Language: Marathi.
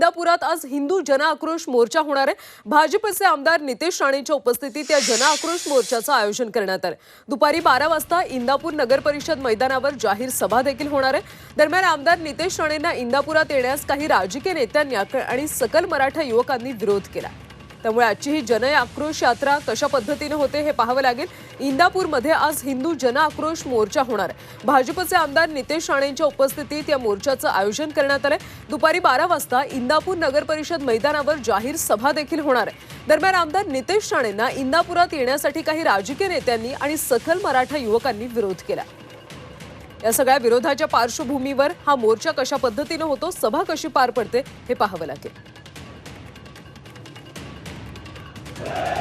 इंदापुरात आज हिंदू जनआक्रोश मोर्चा होणार आहे. भाजपचे आमदार नितेश राणेंच्या उपस्थितीत या जनआक्रोश मोर्चाचं आयोजन करण्यात आलं दुपारी बारा वाजता इंदापूर नगर परिषद मैदानावर जाहीर सभा देखील होणार आहे. दरम्यान आमदार नितेश राणेंना इंदापुरात येण्यास काही राजकीय नेत्यांनी आणि सकल मराठा युवकांनी विरोध केला. त्यामुळे आजची ही जन आक्रोश यात्रा कशा पद्धतीने होते हे पाहावं लागेल. इंदापूरमध्ये आज हिंदू जन आक्रोश मोर्चा होणार आहे. भाजपचे आमदार नितेश राणेंच्या उपस्थितीत या मोर्चाचं आयोजन करण्यात आलंय. दुपारी बारा वाजता इंदापूर नगर परिषद मैदानावर जाहीर सभा देखील होणार आहे. दरम्यान आमदार नितेश राणेंना इंदापुरात येण्यासाठी काही राजकीय नेत्यांनी आणि सखल मराठा युवकांनी विरोध केला. या सगळ्या विरोधाच्या पार्श्वभूमीवर हा मोर्चा कशा पद्धतीनं होतो सभा कशी पार पडते हे पाहावं लागेल. Yeah.